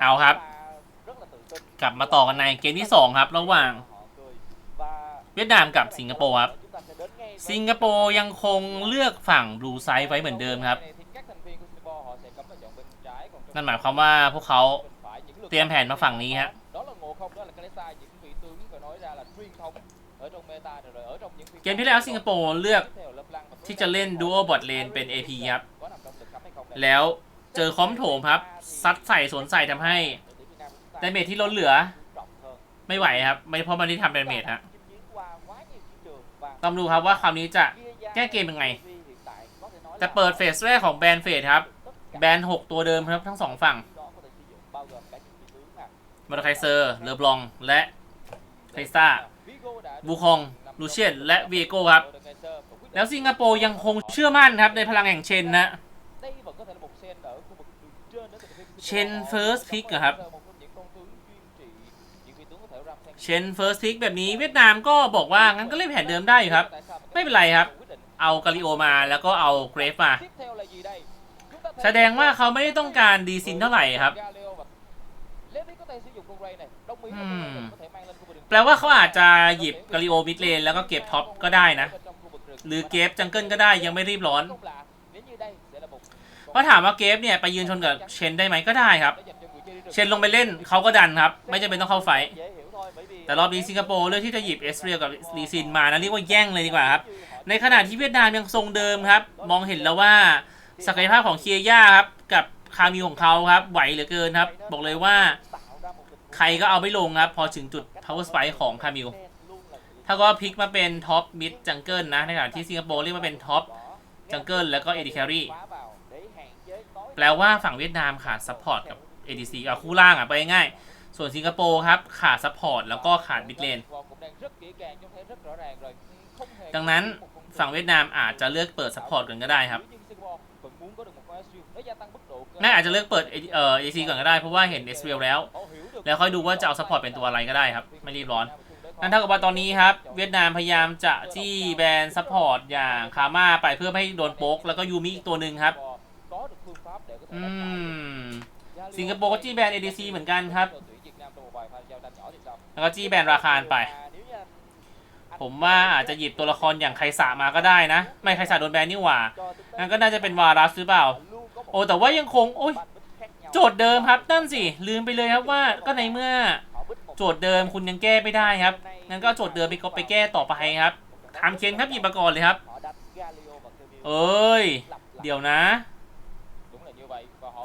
เอาครับ กลับมาต่อกันในเกมที่ 2 ครับ ระหว่าง เวียดนามกับสิงคโปร์ครับ สิงคโปร์ยังคงเลือกฝั่งบลูไซด์ไว้เหมือนเดิมครับ นั่นหมายความว่าพวกเขาเตรียมแผนมาฝั่งนี้ฮะ เกมที่แล้วสิงคโปร์เลือกที่จะเล่นดู a l บอ t เลนเป็น AP ครับ แล้ว เจอคอมโถมครับ ซัดใส่สวนใส่ทำให้ดาเมจที่ลดเหลือ ไม่ไหวครับ ไม่เพราะมันที่ทำดาเมจฮะต้องดูครับว่าคราวนี้จะแก้เกมยังไง จะเปิดเฟสแรกของแบนเฟสครับ แบน6ตัวเดิมครับทั้งสองฝั่งมาร์ไคเซอร์เลอบลองและไคซ่าบูคองลูเชียนและเวโก้ครับ แล้วสิงคโปร์ยังคงเชื่อมั่นครับในพลังแห่งเชนนะ เชนเฟิร์สพิกครับเชนเฟิร์สพิกแบบนี้เวียดนามก็บอกว่า งั้นก็เล่นแผนเดิมได้อยู่ครับ ไม่เป็นไรครับ เอากาลิโอมาแล้วก็เอาเกรฟมา แสดงว่าเขาไม่ได้ต้องการดีซินเท่าไหร่ครับอืมแปลว่าเขาอาจจะหยิบกาลิโอมิดเลนแล้วก็เก็บท็อปก็ได้นะ หรือเกฟจังเกิลก็ได้ยังไม่รีบร้อน เพราะถามว่าเกฟเนี่ยไปยืนชนกับเชนได้ไหมก็ได้ครับ เชนลงไปเล่นเขาก็ดันครับ ไม่จำเป็นต้องเข้าไฟ แต่รอบนี้สิงคโปร์เลือกที่จะหยิบเอสเรียกับลีซินมานะเรียกว่าแย่งเลยดีกว่าครับ ในขณะที่เวียดนามยังทรงเดิมครับ มองเห็นแล้วว่าศักยภาพของเคียย่าครับกับคามิวของเขาครับไหวเหลือเกินครับ บอกเลยว่าใครก็เอาไม่ลงครับ พอถึงจุด power spike ของคามิวถ้าก็พลิกมาเป็นท็อปมิดจังเกิลนะในขณะที่สิงคโปร์เรียกมาเป็นท็อปจังเกิลแล้วก็เอดีแครี แปลว่าฝั่งเวียดนามขาดซัพพอร์ตกับ ADC อะคู่ล่างอะไปง่ายส่วนสิงคโปร์ครับขาดซัพพอร์ตแล้วก็ขาดมิดเลน ดังนั้นฝั่งเวียดนามอาจจะเลือกเปิดซัพพอร์ตก่อนก็ได้ครับน่าอาจจะเลือกเปิดเอ่อ ADC ก่อนก็ได้เพราะว่าเห็นเอสเรียลแล้ว แล้วค่อยดูว่าจะเอาซัพพอร์ตเป็นตัวอะไรก็ได้ครับ ไม่รีบร้อน นั่นเท่ากับว่าตอนนี้ครับ เวียดนามพยายามจะจี้แบนซัพพอร์ตอย่างคาม่าไปเพื่อไม่ให้โดนโป๊กแล้วก็ยูมิอีกตัวหนึ่งครับ อืม สิงคโปร์ก็จี้แบน ADC เหมือนกันครับ แล้วก็จี้แบนราคารไป ผมว่าอาจจะหยิบตัวละครอย่างไคสามาก็ได้นะ ไม่ไคสาโดนแบนนี่หว่างั้นก็น่าจะเป็นวารัสหรือเปล่า โอ้แต่ว่ายังคง โอ้ยโจทย์เดิมครับนั่นสิ ลืมไปเลยครับว่าก็ในเมื่อ โจทย์เดิมคุณยังแก้ไม่ได้ครับงั้นก็โจทย์เดิมไปก็ไปแก้ต่อไปครับทำเคนครับหยิบมาก่อนเลยครับ เอ้ย เดี๋ยวนะ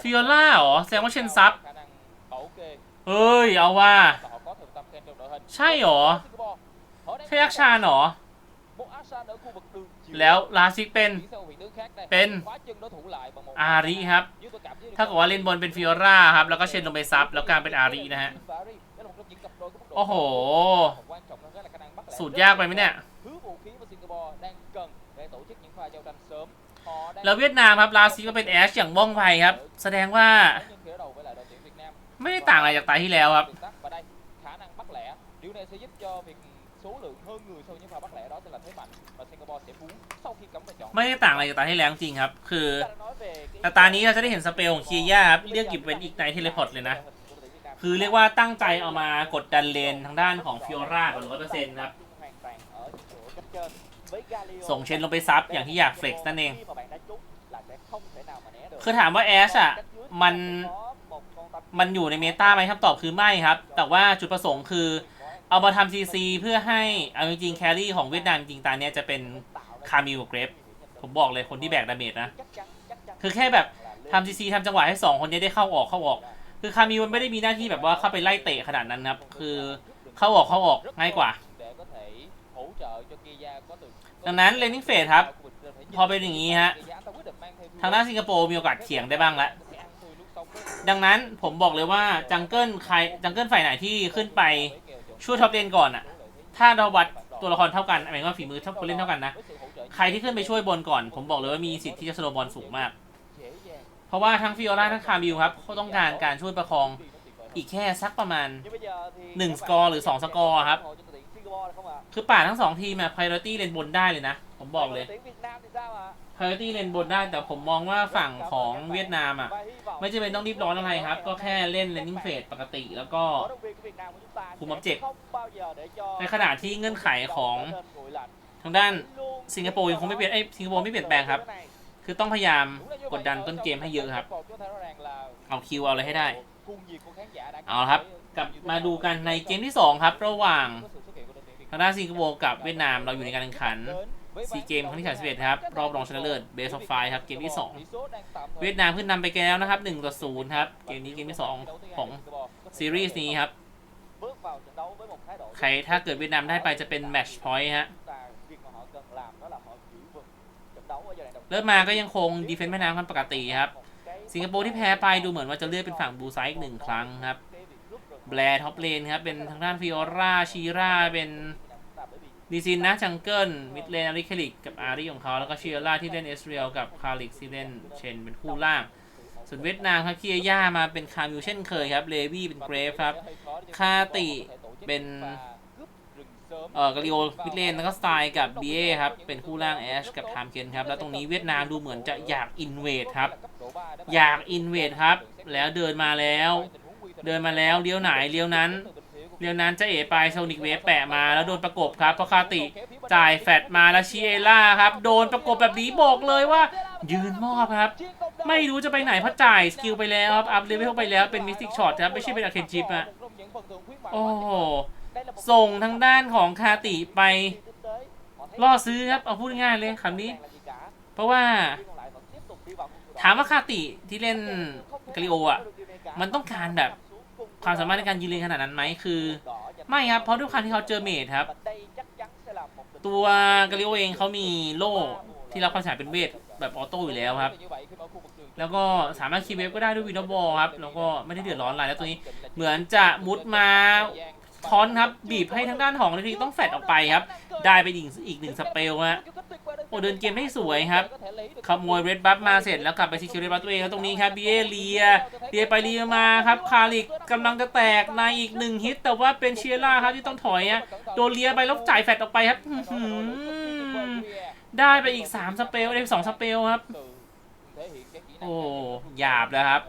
ฟิโอล่าเหรอแสดงว่าเชนซับเอ้ย เอาว่า ใช่เหรอใช่ยักษ์ชาญเหรอ แล้วลาซิกเป็น เป็นอาริครับ ถ้าเกิดว่าเล่นบนเป็นฟิโอล่าครับ แล้วก็เชนลงไปซับ แล้วกลางเป็นอารินะฮะ โอ้โห สูตรยากไปไหมเนี่ย แล้วเวียดนามครับลาซิกก็เป็นแอชอย่างว่องไวครับ แสดงว่า ไม่ได้ต่างอะไรจากตาที่แล้วครับ khả năng bắt lẻ điều này sẽ giúp cho việc số lượng hơn người sau những pha bắt lẻ đó sẽ là thế mạnh và Singapore sẽ muốn sau khi cấm và chọn ไม่ได้ต่างอะไรจากตาที่แล้วจริงครับ คือ Chúng ta đã nói về cái- แต่ตานี้เราจะได้เห็นสเปลของเคียย่าครับเรียกหยิบเป็นอีกไนเทเลพอร์ตเลยนะ คือเรียกว่าตั้งใจเอามากดดันเลนทางด้านของฟิโอร่าก่อนร้อยเปอร์เซ็นต์ครับ ส่งเชนลงไปซับอย่างที่อยากเฟล็กซ์นั่นเอง คือถามว่าแอชอะมันมันอยู่ในเมตาไหมคำตอบคือไม่ครับ แต่ว่าจุดประสงค์คือ เอามาทำซีซีเพื่อให้เอาจริงๆแครี่ของเวียดนามจริงตาเนี้ยจะเป็นคามิวกับเกรฟผมบอกเลยคนที่แบกดาเมจนะ คือแค่แบบทำซีซีทำจังหวะให้สองคนนี้ได้เข้าออกเข้าออก คือคามิวมันไม่ได้มีหน้าที่แบบว่าเข้าไปไล่เตะขนาดนั้นครับ คือเข้าออกเข้าออกง่ายกว่า ดังนั้นเลนนิ่งเฟสครับ พอเป็นอย่างนี้ฮะ ทางด้านสิงคโปร์มีโอกาสเถียงได้บ้างละ ดังนั้นผมบอกเลยว่าจังเกิลใครจังเกิลฝ่ายไหนที่ขึ้นไปช่วยท็อปเลนก่อนอะถ้าเราวัดตัวละครเท่ากันหมายว่าฝีมือเท่าคนเล่นเท่ากันนะ ใครที่ขึ้นไปช่วยบนก่อน ผมบอกเลยว่ามีสิทธิ์ที่จะสโลบอลสูงมาก เพราะว่าทั้งฟิโอลาทั้งคามิวครับเขาต้องการการช่วยประคองอีกแค่สักประมาณหนึ่งสกอร์หรือสองสกอร์ครับ คือป่าทั้งสองทีมอะ priority เลนบนได้เลยนะ ผมบอกเลย Đội tuyển Việt Nam thì sao ạ? priority เลนบนได้ แต่ผมมองว่าฝั่งของเวียดนามอะไม่จำเป็นต้องรีบร้อนอะไรครับ ก็แค่เล่น landing phase ปกติ แล้วก็ คุม object ในขณะที่เงื่อนไขของทางด้านสิงคโปร์ยังคงไม่เปลี่ยนเอ้ยสิงคโปร์ไม่เปลี่ยนแปลงครับ คือต้องพยายามกดดันต้นเกมให้เยอะครับ เอาคิวเอาอะไรให้ได้ เอาละครับ กลับมาดูกันในเกมที่ 2 ครับ ระหว่างทางด้านสิงคโปร์กับเวียดนามเราอยู่ในการแข่งขันซีเกมครั้งที่31ครับ รอบรองชนะเลิศเบสออฟไฟครับ เกมที่ 2 เวียดนามขึ้นนำไปแล้วนะครับ1ต่อ0ครับ เกมนี้เกมที่ 2 ของซีรีส์นี้ครับ ใครถ้าเกิดเวียดนามได้ไปจะเป็นแมตช์พอยต์ฮะ เริ่มมาก็ยังคงดีเฟนซ์แม่น้ำกันปกติครับ สิงคโปร์ที่แพ้ไปดูเหมือนว่าจะเลือกเป็นฝั่งบูไซด์อีกหนึ่งครั้งครับ แบร์ท็อปเลนครับ เป็นทางด้านฟิออราชีราเป็นดีซินนะจังเกิลมิดเลนอาริเคลิกกับอารีของเขา แล้วก็เชียร่าที่เล่นเอสเรียลกับคาลิกที่เล่นเชนเป็นคู่ล่าง ส่วนเวียดนามครับเคียย่ามาเป็นคามิวเช่นเคยครับเลวี่เป็นเกรฟครับคาติเป็นเอ่อกาลิโอมิดเลนแล้วก็สไตล์กับบีเอครับ เป็นคู่ล่างแอชกับไทม์เคนครับ แล้วตรงนี้เวียดนามดูเหมือนจะอยากอินเวดครับ อยากอินเวดครับ แล้วเดินมาแล้ว เดินมาแล้วเลี้ยวไหนเลี้ยวนั้นเลี้ยวนั้นจะเอ๋ไปโซนิกเวฟแปะมาแล้วโดนประกบครับเพราะคาติจ่ายแฟดมาแล้วชีเอล่าครับ โดนประกบแบบนี้บอกเลยว่า ยืนมอบครับ ไม่รู้จะไปไหนเพราะจ่ายสกิลไปแล้วครับอัพเลเวลไปแล้วเป็นมิสติกช็อตครับไม่ใช่เป็นอาเคนจิปอะโอ้โหส่งทางด้านของคาติไปล่อซื้อครับเอาพูดง่ายเลยคำนี้ เพราะว่าถามว่าคาติที่เล่นกาลิโออะมันต้องการแบบ ความสามารถในการยืนเลนขนาดนั้นไหมคือ ไม่ครับเพราะด้วยความที่เขาเจอเมดครับ ตัวกาลิโอเองเขามีโล่ที่รับความเสียหายเป็นเวทแบบออโต้อยู่แล้วครับ แล้วก็สามารถคีเวฟก็ได้ด้วยวินโดบอลครับ แล้วก็ไม่ได้เดือดร้อนอะไรแล้วตัวนี้ เหมือนจะมุดมา ทอนครับ บีบให้ทางด้านของนาทีต้องแฟดออกไปครับ ได้ไปอีกอีกหนึ่งสเปลฮะโอ้เดินเกมได้สวยครับขโมยเรดบัฟมาเสร็จแล้วกลับไปซีคิวเรดบัฟตัวเองแล้วตรงนี้ครับเบีเอเลียเลียไปเลียมาครับคาริกกำลังจะแตกในอีกหนึ่งฮิต แต่ว่าเป็นเชียร่าครับที่ต้องถอยอะโดนเลียไปแล้วจ่ายแฟดออกไปครับได้ไปอีก3สเปลได้สองสเปลครับโอ้หยาบแล้วครับ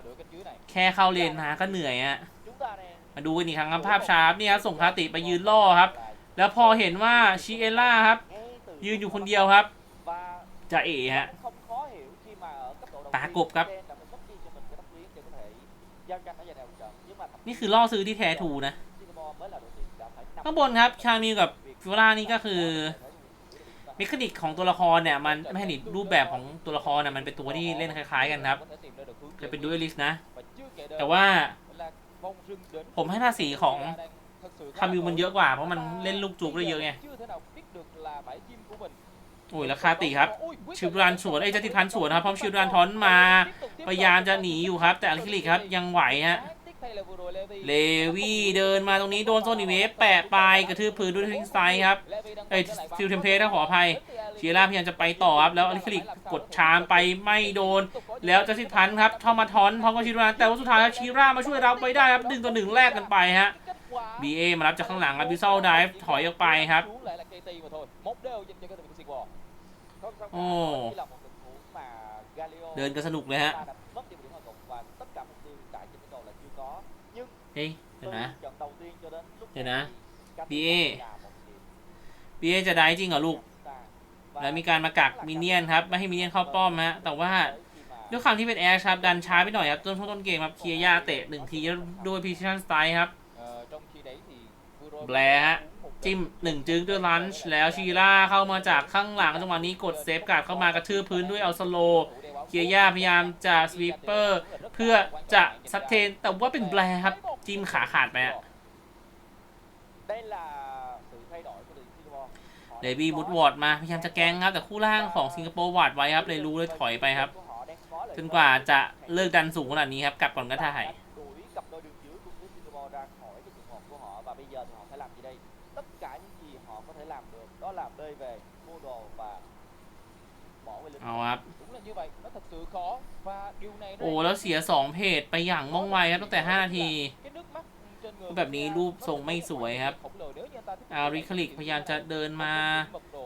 แค่เข้าเลนมาก็เหนื่อยอะ มาดูกันอีกครั้งครับภาพชาร์ปนี่ครับส่งคาติไปยืนล่อครับ แล้วพอเห็นว่าชิเอล่าครับ ยืนอยู่คนเดียวครับจะเอ๋ฮะตากบครับ นี่คือล่อซื้อที่แท้ทูนะข้างบนครับชามิวกับฟิวล่านี่ก็คือเมคานิกของตัวละครเนี่ยมันไม่ใช่นิรูปแบบของตัวละครเนี่ยมันเป็นตัวที่เล่นคล้าย ๆ กันครับจะเป็นดูเอลิสนะ แต่ว่า ผมให้ภาษีของคามิวมันเยอะกว่าเพราะมันเล่นลูกจูบได้เยอะไงโอ้ยราคาติครับ ชิวรันสวนไอ้จติพันสวนครับพร้อมชิวรันทอนมาพยายามจะหนีอยู่ครับ แต่อลิคลิกครับยังไหวฮะ เลวี่เดินมาตรงนี้โดนโซนิเวฟแปะปลายกระทืบพื้นด้วยทิ้งไตล์ครับเอ้ยฟิลเทมเพลตนะขออภัยเชียร่าพยายามจะไปต่อครับแล้วอลิคลิกกดชามไปไม่โดน แล้วจะสิพันครับเข้ามาทอนพร้อมกับชิรันแต่ว่าสุดท้ายแล้วชิร่ามาช่วยเราไปได้ครับดึงตัวหนึ่งแรกกันไปฮะ BA มารับจากข้างหลังครับบิซ l ลไดฟ์ถอยออกไปครับโอ้เดินกันสนุกเลยฮะ เฮ้ยเดี๋ยวนะ เดี๋ยวนะ BA BA จะได้จริงเหรอลูก แล้วมีการมากักมินเนี่ยนครับ ไม่ให้มินเนี่ยนเข้าป้อมฮะ แต่ว่าด้วยความที่เป็นแอร์ครับ ดันช้าไปหน่อยครับต้นต้นเกมครับ เคลียร์ยาเตะหนึ่งทีแล้วด้วยพิชชั่นสไตล์ครับ แบร์ฮะ จิ้มหนึ่งจึงด้วยลันช์แล้วชีร่าเข้ามาจากข้างหลังจังหวะนี้กดเซฟการ์ดเข้ามากระทืบพื้นด้วยเอาสโลเกียร์ย่าพยายามจะสวีปเปอร์เพื่อจะซัดเทนแต่ว่าเป็นแบร์ครับ จิ้มขาขาดไปอะเดบี้มุดวอร์ดมาพยายามจะแกงครับ แต่คู่ล่างของสิงคโปร์วาดไว้ครับ เลยรู้เลยถอยไปครับ จนกว่าจะเลิกดันสูงขนาดนี้ครับ กลับก่อนก็ถ่าย đuổi cặp đôi đường giữa cùng với Singapore ra khỏi cái trường hợp của họ và bây giờ thì họ phải làm gì đây tất cả những gì họ có thể làm được đó là bơi về mua đồ và bỏ về เอาครับ đúng là như vậy nó thật sự khó và điều này nó โอ้ แล้วเสีย 2 เพจไปอย่างม่องไวครับตั้งแต่ 5 นาที cái nước mắt trên người แบบนี้รูปทรงไม่สวยครับอาริคลิกพยายามจะเดินมา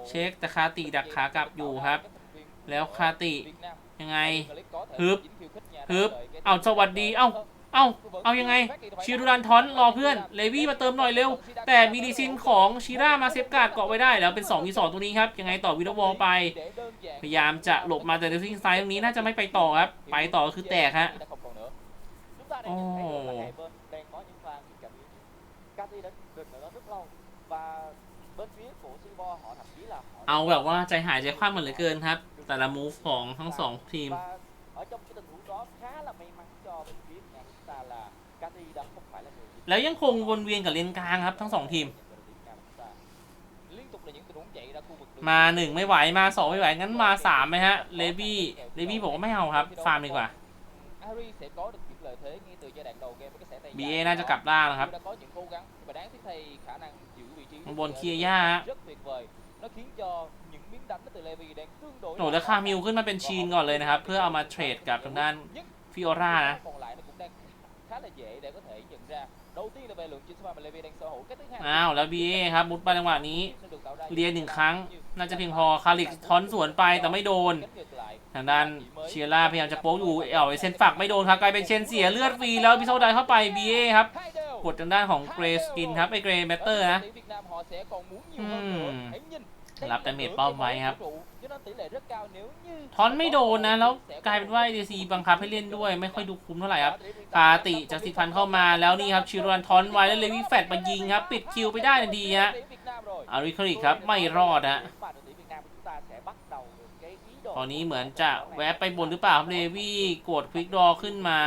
เช็คแต่คาติดักขากลับอยู่ครับ แล้วคาติยังไงฮึฮึบบฮึฮึบบเอาสวัสดีเอ้าเอ้าเอายังไง ชิรูรุดัดันทอนรอเพื่อน เลวี่มาเติมหน่อยเร็ว แต่มีมีดีดีซิซินของชิร่ามาเซฟการ์ดเกาะไว้ได้แล้วเป็น2 2มีมี2 2ตตรงนี้ครับ ยังไงต่อวิวิดดววอลไป พยายามจะหลบมาแต่เดฟิงไซด์ตรงนี้น่าจะไม่ไปต่อครับ ไปต่อคือแตกฮะโอ้ เอาเอาแบแบบบว่าว่าใจหายใจคว่ำเหมือนเหลือเกินครับ แต่ละมูฟของทั้งสองทีม ở trong cái tình huống đó khá là may mắn cho bên phía nhà chúng ta là Cati đã không phải là người แล้วยังคงวนเวียนกับเลนกลางครับ ทั้งสองทีม liên tục là những tình huống chạy ra khu vực đường มาหนึ่งไม่ไหวมาสองไม่ไหวงั้นมาสามไหมฮะเลบี้เลบี้บอกว่าไม่เอาครับ ฟาร์มดีกว่า Ari sẽ có được những lợi thế ngay từ giai đoạn đầu game với cái sẻ tay BA dài น่าจะกลับล่างนะครับ đã có những cố gắng và đáng tiếc thay khả năng giữ vị trí ข้างบนเคลียร์ย่าฮะ rất tuyệt vời nó khiến cho những miếng đánh từ Levi đang tương đối โหแล้วคามิลขึ้นมาเป็นชีนก่อนเลยนะครับ เพื่อเอามาเทรดกับทางด้านฟิโอรานะ còn lại nó cũng đang khá là dễ để có thể nhận ra đầu tiên là về lượng chiến số mà Levi đang sở hữu cái thứ hai อ้าว แล้ว BA ครับมุดไปจังหวะนี้เลียนหนึ่งครั้ง น่าจะเพียงพอคาริกทอนสวนไปแต่ไม่โดนทางด้านเชียร่าพยายามจะโป๊กอยู่เอ๋อเซนฝักไม่โดนครับกลายเป็นเชนเสียเลือดฟรีแล้วพิโซดาเข้าไป BA ครับกดทางด้านของเกรสกินครับไอเกรแมตเตอร์นะ รับดาเมจป้อมไว้ครับทอนไม่โดนนะ แล้วกลายเป็นว่า ADC บังคับให้เล่นด้วย ไม่ค่อยดูคุ้มเท่าไหร่ครับคาติจากสิพันเข้ามาแล้วนี่ครับ ชิรวันทอนไว้แล้วเลวิแฟตมายิงครับ ปิดคิวไปได้ทันทีฮะอาริคริกครับไม่รอดฮะตอนนี้เหมือนจะแวะไปบนหรือเปล่าครับเลวี่กดควิกดอขึ้นมา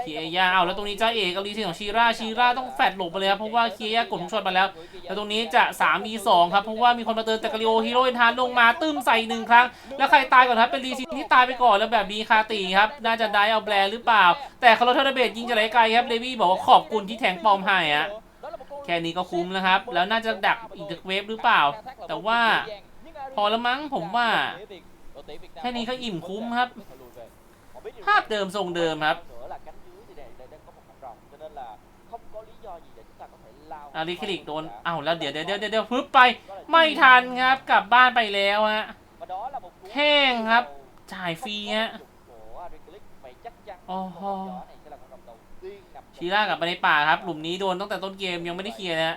เคียยาเอาแล้วตรงนี้จ้าเอกเอาลีเซนของชีราชีราต้องแฟดหลบไปเลยครับเพราะว่าเคียยากดทุกช็อตมาแล้ว แล้วตรงนี้จะ3มี2ครับเพราะว่ามีคนมาเติมแต่กาลิโอฮีโร่เอนทานลงมาตึ้มใส่หนึ่งครั้ง แล้วใครตายก่อนครับเป็นลีซินที่ตายไปก่อนแล้วแบบนี้คาตีครับน่าจะได้เอาแบรหรือเปล่า แต่คาร์ลเทอร์เบตยิงจะไหลไกลครับเลวี่บอกว่าขอบคุณที่แทงปอมให้ฮะแค่นี้ก็คุ้มแล้วครับ แล้วน่าจะดักอีกเวฟหรือเปล่า แต่ว่าพอแล้วมั้งผมว่า แค่นี้ก็อิ่มคุ้มครับ ภาพเดิมทรงเดิมครับ อาริคลิกโดนอ้าวแล้วเดี๋ยวเดี๋ยวเดี๋ยวเดี๋ยวปึ๊บไป ไม่ทันครับ กลับบ้านไปแล้วฮะแห้งครับ จ่ายฟรีฮะโอ้โหชีร่ากลับไปในป่าครับ หลุมนี้โดนตั้งแต่ต้นเกมยังไม่ได้เคลียร์นะ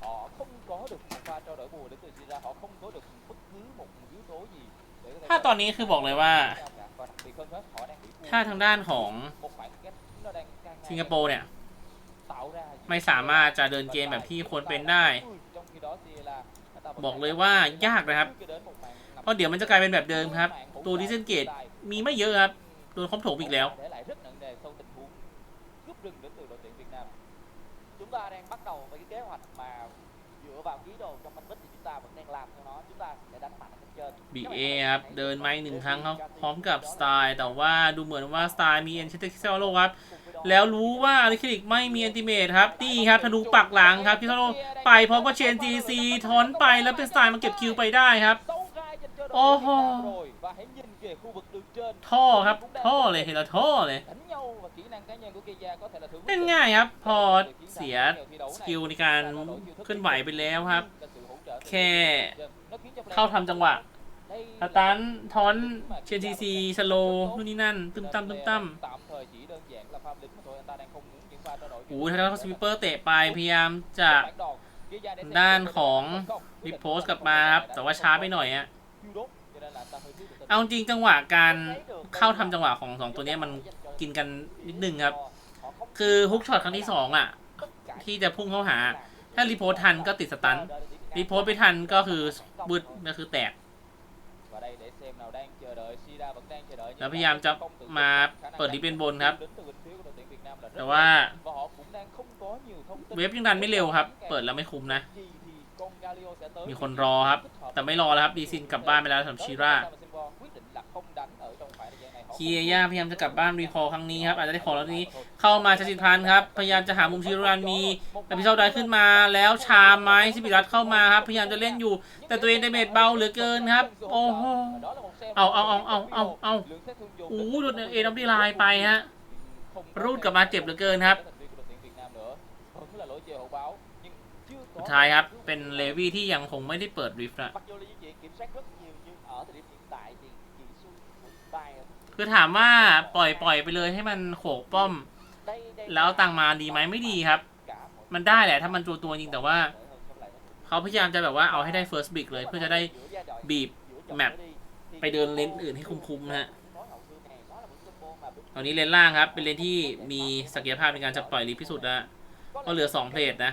ฮะ và quan trọng hơn hết là rất khó để cho các thành viên của Singapore có thể thòng tay vào cái túi đó và lấy nó ra nó tương đối khó bởi vì tất cả những mục tiêu mà từ nãy giờ Singapore có thể làm được chỉ đơn giản là những con lính họ không có được một pha trao đổi bùa đến từ Sira họ không có được bất cứ một yếu tố gì để có thể ถ้าตอนนี้คือบอกเลยว่า và đặc biệt hơn hết họ đang bị thua ถ้าทางด้านของ một khoảng cách nó đang càng ngày สิงคโปร์เนี่ย tạo ra những ไม่สามารถจะเดินเกมแบบที่ควรเป็นได้ trong khi đó Sierra บอกเลยว่ายากนะครับ เพราะเดี๋ยวมันจะกลายเป็นแบบเดิมครับ ตัวดิเซนเกตมีไม่เยอะครับ โดนคอมโถมอีกแล้ว để lại rất nặng nề sau tình huống cướp rừng đến từ đội tuyển Việt Nam chúng ta đang bắt đầu với cái kế hoạch mà dựa vào ký đồ trong fanpage thì chúng ta vẫn đang làm theo nó chúng ta sẽ đánh mạnh ở bên trên BA ครับ เดินไมาอีกหนึ่งครั้งครับพร้อมกับสไตล์แต่ว่าดูเหมือนว่าสไตล์มีเอ็นเชตเซโลครับ แล้วรู้ว่าอาริคลิกไม่มีอันติเมทครับ นี่ครับธนูปักหลังครับพิซาโลไปพร้อมกับเชนจีซีทอนไปแล้วเป็นสไตล์มาเก็บคิวไปได้ครับ Ồ Ồ. rồi và hãy nhìn kìa khu vực đường trên ท่อครับ ท่อเลยเห็นแล้วท่อเลยเล่นง่ายครับ พอเสียสกิลในการเคลื่อนไหวไปแล้วครับ แค่เข้าทำจังหวะ สตันทอนเชนจีซีสโลนู่นนี่นั่น ตึมตั้มตึมตั้มโอ้โหทางด้านสวิปเปอร์เตะไปพยายามจะด้านของรีโพสกลับมาครับ แต่ว่าช้าไปหน่อยฮะเอาจริงจังหวะการเข้าทำจังหวะของสองตัวนี้มันกินกันนิดนึงครับ คือฮุกช็อตครั้งที่สองอะ ที่จะพุ่งเข้าหา ถ้ารีโพสทันก็ติดสตันรีโพสไม่ทันก็คือบึดก็คือแตก แล้วพ mà ยายามจะ không tự tin มา khả năng เปิดลิฟต์เป็นบนครับ đến từ bên phía của đội tuyển Việt Nam là rất แต่ว่า và họ cũng đang không có nhiều thông tin เวฟยังดันไม่เร็วครับ เปิดแล้วไม่คุ้มนะ gì thì con Galio sẽ tới มีคนรอครับ แต่ไม่รอแล้วครับดีซินกลับบ้านไปแล้วสำหรับชิร่า คียย่าพยายามจะกลับบ้านรีคอร์ครั้งนี้ครับอาจจะได้ขอแล้วนี้ เข้ามาชาชิพันธ์ครับพยายามจะหามุมชิรันมีแต่พิเศษได้ขึ้นมาแล้วชามไม้ซิบิรัตเข้ามาครับพยายามจะเล่นอยู่ แต่ตัวเองไดาเมจเบาเหลือเกินครับ โอ้โหเอาเอาเอาเอาเอาเอาโอ้โหโดนเอ็นออฟดีไลน์ไปฮะรูดกลับมาเจ็บเหลือเกินครับสุดท้ายครับเป็นเลวี่ที่ยังคงไม่ได้เปิดริฟต์นะ mặc dù là di chuyển kiểm soát rất nhiều nhưng ở thời điểm hiện tại thì chỉ số một bài คือถามว่าปล่อยปล่อยไปเลยให้มันโขกป้อม แล้วตังมาดีไหมไม่ดีครับ มันได้แหละถ้ามันตัวตัวจริงแต่ว่าเขาพยายามจะแบบว่าเอาให้ได้ first pick เลยเพื่อจะได้บีบแมปไปเดินเลนอื่นให้คุ้มๆนะฮะตอนนี้เลนล่างครับ เป็นเลนที่มีศักยภาพในการจะปล่อยลิฟต์ที่สุดแล้วก็เหลือสองเพลทนะ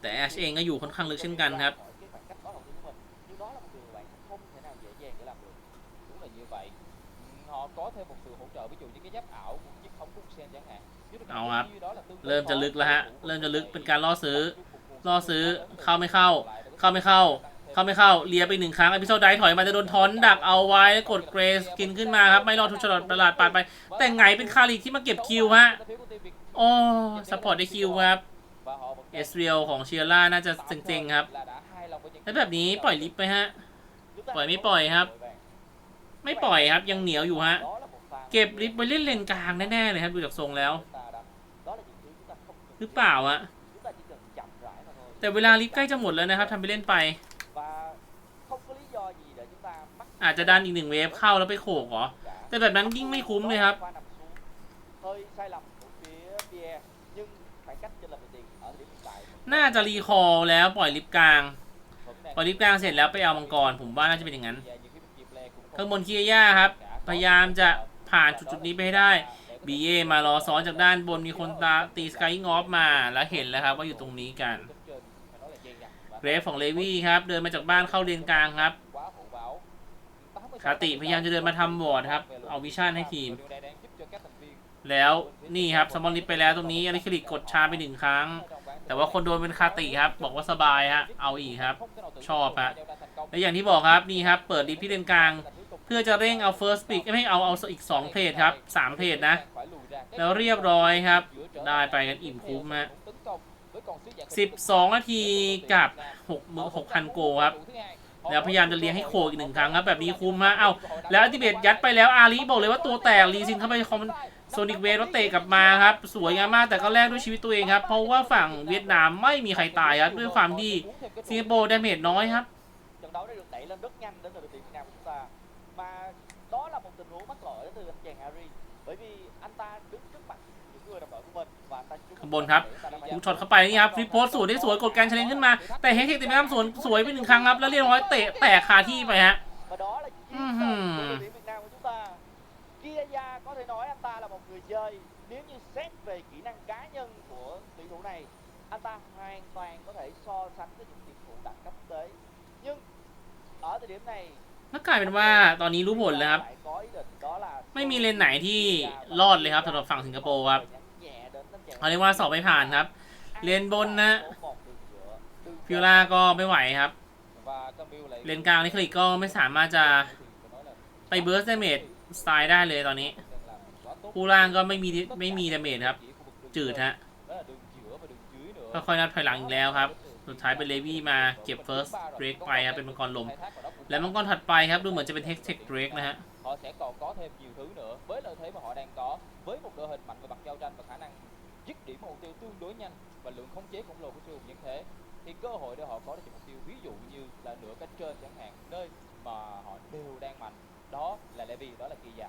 แต่แอชเองก็อยู่ค่อนข้างลึกเช่นกันครับ cái khoảng cách đó hậu phương của mình nhưng đó là một điều mà bạn không thể nào dễ dàng để làm được đúng là như vậy Ừ, họ có thêm một sự hỗ trợ ví dụ như cái giáp ảo của chiếc ống cung sen chẳng hạn Chứ được เอาครับ như đó là tương đối เริ่มจะ khó ลึกแล้วฮะ của เริ่ม của จะลึก của เป็นการล่อซื้อ của ล่อซื้อ เข้าไม่เข้า เข้าไม่เข้า เข้าไม่เข้า เลียไปหนึ่งครั้งอพิโซดได้ถอยมาจะโดนทอนดักเอาไว้แล้วกดเกรสกินขึ้นมาครับ ไม่รอดทุกฉลอดประหลาดปาดไป แต่ไงเป็นคาริกที่มาเก็บคิวฮะ โอ้ซัพพอร์ตได้คิวครับเอสเรียลของเชียร่าน่าจะเซ็งๆครับ แล้วแบบนี้ปล่อยลิฟต์ไปฮะ ปล่อยไม่ปล่อยครับ ไม่ปล่อยครับ ยังเหนียวอยู่ฮะ เก็บลิฟต์ไปเล่นเลนกลางแน่ๆเลยครับดูจากทรงแล้ว หรือเปล่าอะแต่เวลาลิฟต์ใกล้จะหมดแล้วนะครับทำไปเล่นไป อาจจะดันอีกหนึ่งเวฟเข้าแล้วไปโขกเหรอ แต่แบบนั้นยิ่งไม่คุ้มเลยครับ hơi sai lầm của phía Pierre nhưng khoảng cách chênh lệch về tiền ở thời điểm hiện tại น่าจะรีคอร์แล้วปล่อยลิฟต์กลาง vẫn đang ปล่อยลิฟต์กลางเสร็จแล้วไปเอามังกร ผมว่าน่าจะเป็นอย่างนั้น và những cái việc lè cũng ข้างบนคียย่าครับ พยายามจะผ่านจุดๆนี้ไปให้ได้บีเอมารอซ้อนจากด้านบนมีคนตาตีสกายงอฟมาแล้วเห็นแล้วครับว่าอยู่ตรงนี้กันเรฟของเลวี่ครับ เดินมาจากบ้านเข้าเลนกลางครับคาติพยายามจะเดินมาทำวอร์ดครับ เอาวิชั่นให้ทีม แล้วนี่ครับสมอลลิฟไปแล้วตรงนี้อลิคลิกกดชาไปหนึ่งครั้ง แต่ว่าคนโดนเป็นคาติครับ บอกว่าสบายฮะเอาอีกครับ ชอบฮะและอย่างที่บอกครับนี่ครับ เปิดลิฟที่เลนกลาง เพื่อจะเร่งเอา first pick ไม่เอาเอาอีก 2 เพจครับ 3 เพจนะ แล้วเรียบร้อยครับ ได้ไปกันอิ่มคุ้มฮะ12 นาทีกับ6 6,000 โกครับแล้วพยายามจะเลี้ยงให้โคอีกหนึ่งครั้งครับ แบบนี้คุ้มฮะเอ้าแล้วอัติเบตยัดไปแล้วอาลีบอกเลยว่าตัวแตกรีซินเข้าไปคอมโซนิกเวทแล้วเตะกลับมาครับ สวยงามมากแต่ก็แลกด้วยชีวิตตัวเองครับ เพราะว่าฝั่งเวียดนามไม่มีใครตายครับด้วยความที่สิงคโปร์ดาเมจน้อยครับ là một tình huống mắc lỗi đến từ anh chàng Harry bởi vì anh ta đứng trước mặt những người đồng đội của mình và anh ta trúng ข้างบนครับลูกช็อตเข้าไปนี่ครับฟลิปโพสสวยได้สวยกดการเชลเลนขึ้นมา แต่เฮกเทคติดแม่น้ำสวนสวยไปหนึ่งครั้งครับ แล้วเรียบร้อยเตะแตกคาที่ไปฮะ và đó là chiến Ừ. thuật của đội tuyển Việt Nam của chúng ta Kiaya có thể nói anh ta là một người chơi nếu như xét về kỹ năng cá nhân của tuyển thủ này anh ta hoàn toàn có thể so sánh với những tuyển thủ đẳng cấp quốc tế nhưng ở thời điểm này แล้วกลายเป็นว่าตอนนี้รู้ผลแล้วครับ ไม่มีเลนไหนที่รอดเลยครับสำหรับฝั่งสิงคโปร์ครับเขาเรียกว่าสอบไม่ผ่านครับ เลนบนนะฟิวล่าก็ไม่ไหวครับ เลนกลางนิคลิกก็ไม่สามารถจะไปเบิร์สเดเมจสไตล์ได้เลยตอนนี้คู่ล่างก็ไม่มีไม่มีดาเมจครับ จืดฮะค่อยๆนับถอยหลังอีกแล้วครับ สุดท้ายเป็นเลวี่มาเก็บเฟิร์สเบรกไปครับเป็นมังกรลม และมังกรถัดไปครับดูเหมือนจะเป็นเทคเทคเบรกนะฮะ họ sẽ còn có thêm nhiều thứ nữa với lợi thế mà họ đang có với một đội hình mạnh về mặt giao tranh và khả năng dứt điểm mục tiêu tương đối nhanh và lượng khống chế khổng lồ của siêu hùng nhân thế thì cơ hội để họ có được mục tiêu ví dụ như là nửa cánh trên chẳng hạn nơi mà họ đều đang mạnh đó là Levi đó là Kia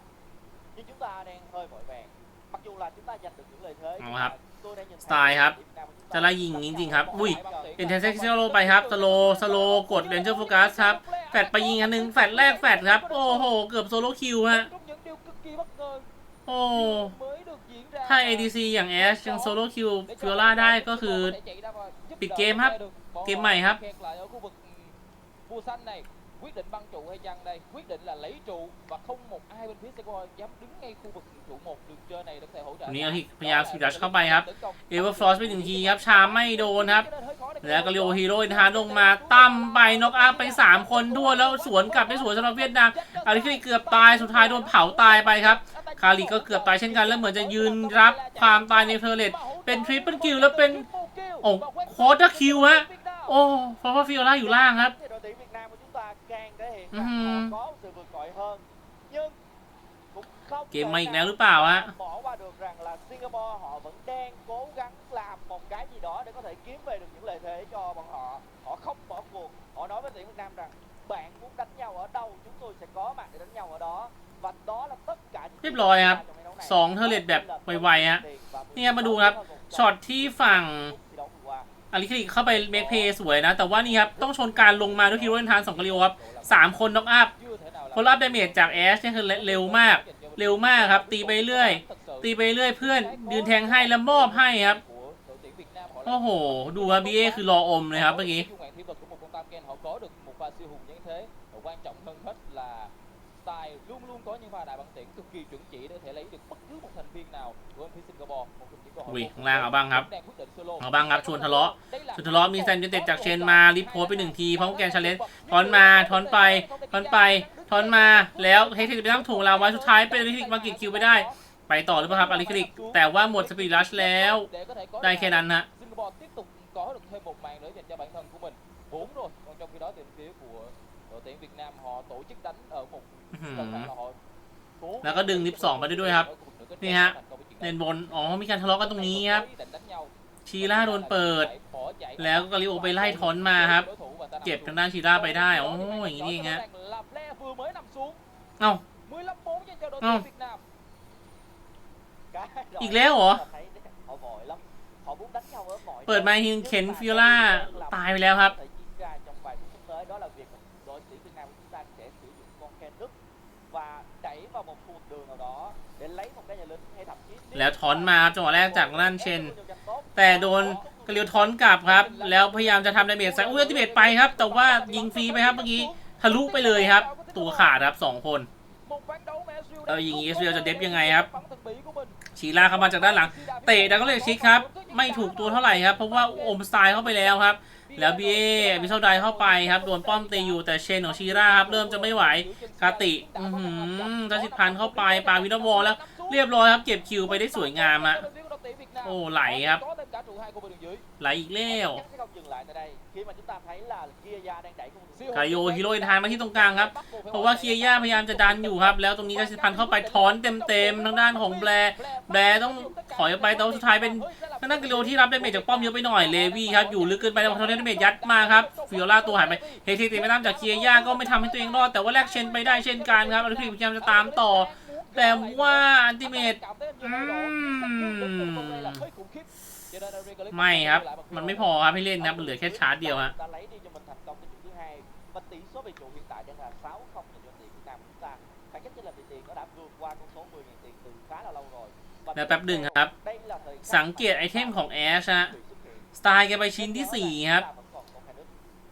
nhưng chúng ta đang hơi vội vàng Mặc dù là chúng ta giành được những lợi thế nhưng เอาครับ mà tôi đang nhìn สไตล์ครับ จะไล่ยิงจริงๆครับ อุ้ยเป็นเทนเซ็กซ์โลไปครับ สโลสโลกดเรนเจอร์โฟกัสครับ แฟดไปยิงอันหนึงแฟดแรกแฟดครับ โอ้โห เกือบโซโลคิวฮะ trong những điều cực kỳ bất ngờ โอ้ mới được diễn ra ถ้า ADC อย่างแอชยังโซโลคิวฟิโอล่าได้ก็คือ ปิดเกมครับ เกมใหม่ครับ kẹt lại ở khu vực ừ, vua xanh này quyết định băng trụ hay chăng đây quyết định là lấy trụ và không một ai bên phía Sequoia dám đứng ngay khu vực trụ một đường trên này để có thể hỗ trợ วันนี้เอาที่พยายามสวิดัชเข้าไปครับเอเวอร์ฟลอสไปหนึ่งทีครับชามไม่โดนครับ แล้วก็เรียวฮีโร่อินทานลงมาตั้มไปน็อกอัพไป 3 คนด้วยแล้วสวนกลับได้สวนสำหรับเวียดนามอาริคลีเกือบตายสุดท้ายโดนเผาตายไปครับ คาริก็เกือบตายเช่นกันแล้วเหมือนจะยืนรับความตายในเทอร์เลตเป็นทริปเปิลคิวแล้วเป็นโอ้โคตรคิวฮะโอ้เพราะว่าฟิโอล่าอยู่ล่างครับ thì đội tuyển Việt Nam của chúng ta càng thể hiện Ừ rằng hừ. họ có sự vượt trội hơn nhưng cũng Không เกมมา thể อีกแล้ว nào หรือเปล่าฮะ bỏ qua được rằng là Singapore họ vẫn đang cố gắng làm một cái gì đó để có thể kiếm về được những lợi thế cho bọn họ họ không bỏ cuộc họ nói với tuyển Việt Nam rằng bạn muốn đánh nhau ở đâu chúng tôi sẽ có mặt để đánh nhau ở đó và đó là tất cả những เรียบร้อยครับ trong trận đấu này. สองเทอร์เลตแบบไวๆฮะ นี่ครับมาดูครับ ช็อตที่ฝั่ง อาริคลิกเข้าไปเมคเพย์สวยนะ แต่ว่านี่ครับ ต้องชนการลงมาด้วยคิโรเอนทานสองกาลิโอครับสามคนน็อกอัพคนรับดาเมจจากแอชเนี่ยคือเร็วมาก เร็วมากครับ ตีไปเรื่อย ตีไปเรื่อยเพื่อนยืนแทงให้แล้วมอบให้ครับโอ้โห ดูครับบีเอคือรออมเลยครับเมื่อกี้ dung mạng thi thuật của một con tam ken họ có được một pha siêu hùng như thế và quan trọng hơn hết là style luôn luôn có những pha đại bằng tiễn cực kỳ chuẩn chỉ để có thể lấy được bất cứ một thành viên nào của bên phía Singapore một trong những cơ hội อุ้ย vô ข้างล่างเอาบ้างครับ đang quyết định solo เอาบ้างครับชวนทะเลาะ Đây là ชวนทะเลาะมีแซนยูเต็ดจากเชนมารีบโพสต์ไปหนึ่งทีพร้อมแกนชาเลนจ์ถอนมาถอนไปถอนไปถอนมาแล้วเฮทิกไปตั้งถูกเราไว้สุดท้ายเป็นอาริคลิกมากิดคิวไปได้ ไปต่อหรือเปล่าครับอาริคลิกแต่ว่าหมดสปีดรัชแล้ว để có thể có ได้ được แค่นั้นฮะ Singapore tiếp tục có được thêm một màn nữa dành cho bản thân của mình bốn rồi còn trong khi đó từ phía của đội tuyển Việt Nam họ tổ chức đánh ở một อื้อหื cân อ nặng là họ cố แล้วก็ดึงลิฟต์สองไปได้ด้วยครับ นี่ฮะเลนบน อ๋อ มีการทะเลาะกันตรงนี้ครับ ชีล่าโดนเปิด แล้วก็กาลิโอไปไล่ทอนมาครับ เก็บทางด้านชีล่าไปได้ โอ้อย่างนี้นี่เองฮะ vừa mới nằm xuống เอ้า15 4 dành cho đội Ờ. tuyển Việt Nam Cái rõ อีกแล้วเหรอ là thấy đấy, họ vội lắm họ muốn đánh nhau ở mọi เปิด nơi. มาฮิงเข็นฟิโอล่าตายไปแล้วครับ Thể diễn ra trong vài phút sắp tới đó là việc đội tuyển Việt Nam của chúng ta sẽ sử dụng con Ken Đức và đẩy vào một khu vực đường nào đó để lấy một cái nhà lính hay thậm chí แล้วทอนมาจังหวะแรกจากด้านเชน แต่โดนกาลิโอทอนกลับครับ แล้วพยายามจะทำดาเมจใส่อุ้ยดาเมจไปครับ แต่ว่ายิงฟรีไปครับเมื่อกี้ทะลุไปเลยครับ ตัวขาดครับสองคนเออยิงอีสเรียลจะเด็บยังไงครับชีล่าเข้ามาจากด้านหลัง เตะดักก็เลยชิกครับ ไม่ถูกตัวเท่าไหร่ครับ เพราะว่าอมสไตล์เข้าไปแล้วครับ แล้วบีเอมิโซลไดเข้าไปครับ โดนป้อมตีอยู่แต่เชนของชีร่าครับ เริ่มจะไม่ไหวคาติอืมหือทัสิพันเข้าไปปาวินวอลแล้ว เรียบร้อยครับ เก็บคิวไปได้สวยงามอะ โอ้ไหลครับไหลอีกแล้วกาโยฮิโร่อินทานมาที่ตรงกลางครับ เพราะว่าเคียย่าพยายามจะดันอยู่ครับ แล้วตรงนี้ทัสิพันธ์เข้าไปถอนเต็มๆทางด้านของแบร์แบร์ต้องถอยออกไปแต่ว่าสุดท้ายเป็นทางด้านกาโยที่รับดาเมจจากป้อมเยอะไปหน่อยเลวี่ครับอยู่ลึกเกินไปแล้วทอนดาเมจยัดมาครับฟิโอล่าตัวหายไปเฮทีตีไม่ตามจากเคียย่าก็ไม่ทำให้ตัวเองรอดแต่ว่าแลกเชนไปได้เช่นกันครับอาริคลิกพยายามจะตามต่อ แต่ว่าอันติเมตไม่ครับ มันไม่พอครับให้เล่นครับมันเหลือแค่ชาร์จเดียวฮะ đã lấy đi cho mình thành công trong trận thứ hai và tỷ số về trụ hiện tại đang là 6 0 dành cho tuyển Việt Nam của chúng ta khoảng cách chênh lệch về tiền nó đã vượt qua con số 10 tiền từ khá là lâu rồi và แล้วแป๊บหนึ่งครับ đây là thời khắc สังเกตไอเทมของแอชฮะ bị xuất hiện สไตล์แกไปชิ้นที่ 4 ครับ vẫn còn không khai nước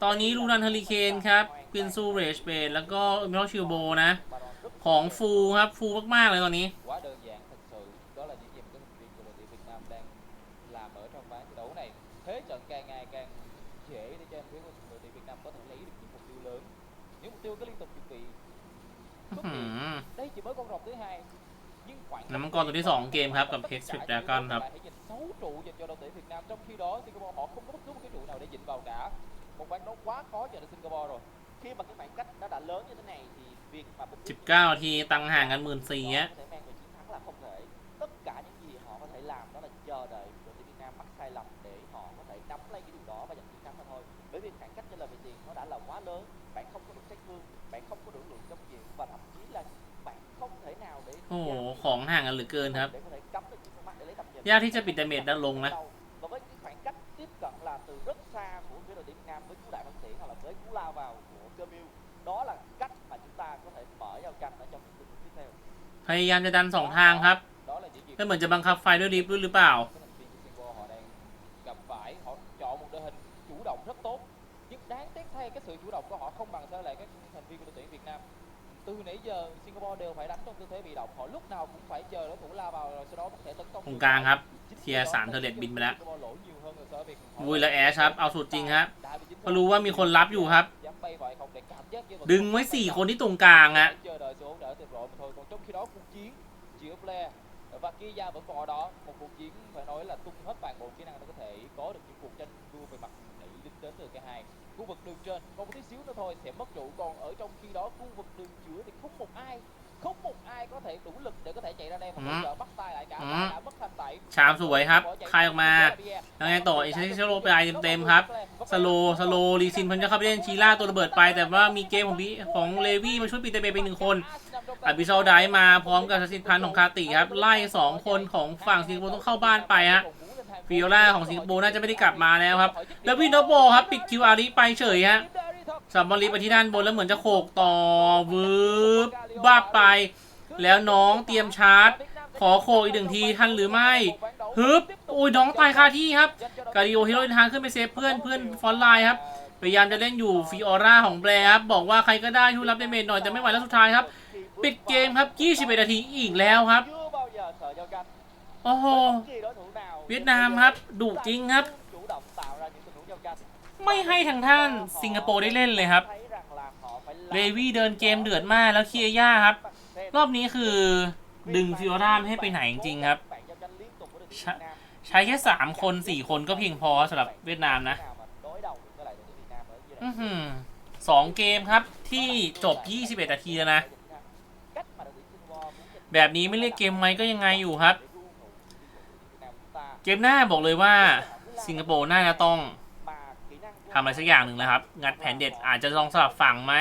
ตอนนี้ลูนันเฮอริเคนครับควินซูเรชเบดแล้วก็อิมเพลชิลโบนะ Baron rất ของฟูครับฟูมากๆเลยตอนนี้ quá đơn giản thật sự đó là những gì mà các thành viên của đội tuyển Việt Nam đang làm ở trong ván thi đấu này thế trận càng ngày càng dễ để cho anh phía của đội tuyển Việt Nam có thể lấy được những mục tiêu lớn những mục tiêu cứ liên tục chuẩn bị อื้อ xuất หื hiện อ đây chỉ mới con rồng thứ hai nhưng khoảng น้ำมังกรตัวที่2เกมครับกับ Hex Trip Dragon ครับ hãy dành 6 trụ dành cho đội tuyển Việt Nam trong khi đó Singapore họ không có bất cứ một cái trụ nào để dịnh vào cả một ván đấu quá khó cho đội Singapore rồi khi mà cái khoảng cách nó đã lớn như thế này thì việc mà bất cứ 19นาทีตังค์ห่างกันหมื่นสี่ họ ฮะ có thể mang về chiến thắng là không thể tất cả những gì họ có thể làm đó là chờ đợi đội tuyển Việt Nam mắc sai lầm để họ có thể nắm lấy cái điều đó và giành chiến thắng mà thôi bởi vì khoảng cách chênh lệch về tiền nó đã là quá lớn bạn không có được sát thương bạn không có đủ lượng trong diện và thậm chí là bạn không thể nào để โอ้โห ของห่างกันเหลือเกินครับ để có thể cắm được những con mắt để lấy tầm nhìn ยากที่จะปิดดาเมจด้านลงนะ và với cái khoảng cách tiếp cận là từ rất xa đó là cách mà chúng ta có thể mở giao tranh ở trong những tình huống tiếp theo พยายามจะดันสองทางครับ đó là những gì แล้วเหมือนจะบังคับไฟด้วยดิฟด้วยหรือเปล่า các thành viên của Singapore họ đang gặp phải họ chọn một đội hình chủ động rất tốt nhưng đáng tiếc thay cái sự chủ động của họ không bằng so lại các thành viên của đội tuyển Việt Nam từ nãy giờ Singapore đều phải đánh trong tư thế bị động họ lúc nào cũng phải chờ đối thủ la vào rồi sau đó có thể tấn công ตรงกลางครับ เทียร์สามเทอร์เลตบินไปแล้ว Singapore lỗ nhiều hơn so với việc họ วุยแล้วแอชครับ เอาสุดจริงฮะ đã bị dính เพราะรู้ว่ามีคนรับอยู่ครับ dám bay vậy không để cảm giác như là ดึงไว้ 4 คนที่ตรงกลางอะ chờ đợi sự hỗ trợ từ đội mà thôi còn trong khi đó cuộc chiến giữa Blair và Kia vẫn còn ở đó một cuộc chiến phải nói là tung hết toàn bộ kỹ năng để có thể có được những cuộc tranh đua về mặt đẩy lính đến từ cả hai khu vực đường trên còn một tí xíu nữa thôi sẽ mất trụ còn ở trong khi đó khu vực đường giữa thì không một ai không một ai có thể lại đủ lực để có thể chạy ra đây mà Ừ. hỗ trợ bắt tay lại cả Ừ. và đã mất thành tẩy ชามสวยครับคลายออกมาแล้วไงต่อไอ้เชโรไปเต็มๆครับสโลสโลรีซินเพันจะเข้าไปเล่นชีล่าตัวระเบิดไป แต่ว่ามีเกมของบิของเลวี่มาช่วยปีเตเบไปหนึ่งคนอบิซอลไดมาพร้อมกับสินพันธ์ของคาติครับ ไล่ 2 คนของฝั่งสิงคโปร์ต้องเข้าบ้านไปฮะฟิโอล่าของสิงคโปร์น่าจะไม่ได้กลับมาแล้วครับ แล้ววินโดโบครับปิดคิวอาริไปเฉยฮะ สับบอลลีไปที่ด้านบนแล้วเหมือนจะโขกต่อวืบบ้าไป แล้วน้องเตรียมชาร์จ ขอโขกอีกหนึ่งทีทันหรือไม่ฮึบโอ้ยน้องตายคาที่ครับกาดิโอฮิโรอินทางขึ้นไปเซฟเพื่อนเพื่อนฟอนไลน์ครับพยายามจะเล่นอยู่ฟิออร่าของแบร์ครับบอกว่าใครก็ได้ช่วยรับเดเมจหน่อยแต่ไม่ไหวแล้วสุดท้ายครับ ปิดเกมครับ 21 นาทีอีกแล้วครับโอ้โหเวียดนามครับดุจริงครับ chủ động tạo ra những tình huống giao tranh ไม่ให้ทางท่านสิงคโปร์ได้เล่นเลยครับ thấy rằng là họ phải เลวี่เดินเกมเดือดมากแล้วเคียย่าครับ รอบนี้คือดึงฟิออร่าไม่ให้ไปไหนจริงๆครับ bạn giao tranh liên tục của đội tuyển Sa- Việt Nam ใช้แค่3คน4คนก็เพียงพอสำหรับเวียดนามนะ nào mà đối đầu được với lại đội tuyển Việt Nam ở giai đoạn อือหือสองเกมครับที่จบ 21 นาทีแล้วนะ cách mà đội tuyển Singapore muốn giành แบบนี้ไม่เรียกเกมไหมก็ยังไงอยู่ครับ để ru ngủ Việt Nam chúng ta เกมหน้าบอกเลยว่าสิงคโปร์น่าจะต้อง mà kỹ năng của ทำอะไรสักอย่างหนึ่งแล้วครับ งัดแผนเด็ดอาจจะลองสลับฝั่งไหม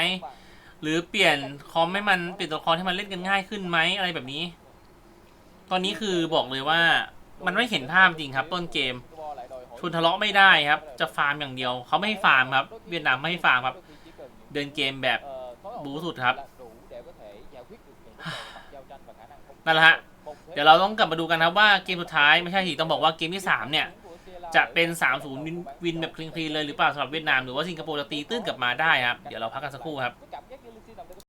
หรือเปลี่ยนคอมให้มันเปลี่ยนตัวละครให้มันเล่นกันง่ายขึ้นไหมอะไรแบบนี้ ตอนนี้คือบอกเลยว่ามันไม่เห็นภาพจริงครับ ต้นเกม Singapore lại đòi hỏi ชนทะเลาะไม่ได้ครับ จะฟาร์มอย่างเดียวเขาไม่ให้ฟาร์มครับ เวียดนามไม่ให้ฟาร์มครับ เดินเกมแบบบูสุดครับนั่นแหละฮะเดี๋ยวเราต้องกลับมาดูกันครับว่าเกมสุดท้ายไม่ใช่สิต้องบอกว่าเกมที่3เนี่ย จะเป็น3-0วินวินแบบคลีนๆเลยหรือเปล่าสำหรับเวียดนามหรือว่าสิงคโปร์จะตีตื้นกลับมาได้ครับเดี๋ยวเราพักกันสักครู่ครับ